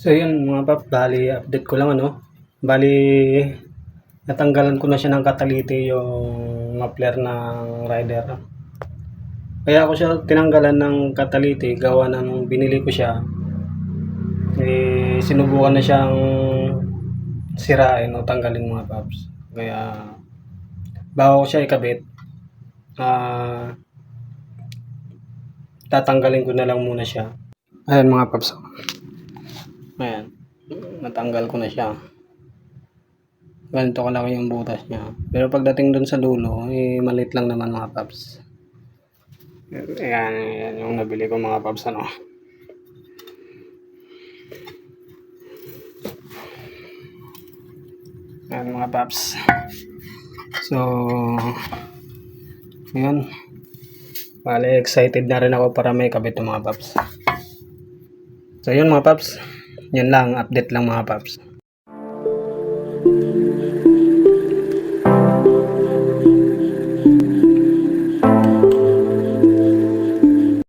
So yun mga pap, bali update ko lang ano. Bali natanggalan ko na siya ng katalite yung muffler ng rider. Kaya ako siya tinanggalan ng katalite gawa ng binili ko siya. Eh sinubukan na siyang sirain o tanggalin mga paps. Kaya bago ko siya ikabit, ah tatanggalin ko na lang muna siya. Ayan mga paps. Ayan. Natanggal ko na siya. Ganito kalaki yung butas niya. Pero pagdating dun sa dulo, eh, malit lang naman mga paps. Ayan, ayan yung nabili ko mga paps ano. Ayan mga paps. So, ayan. Bale, excited na rin ako para may kabit mga paps. So, yun mga paps. Yun lang, update lang mga paps.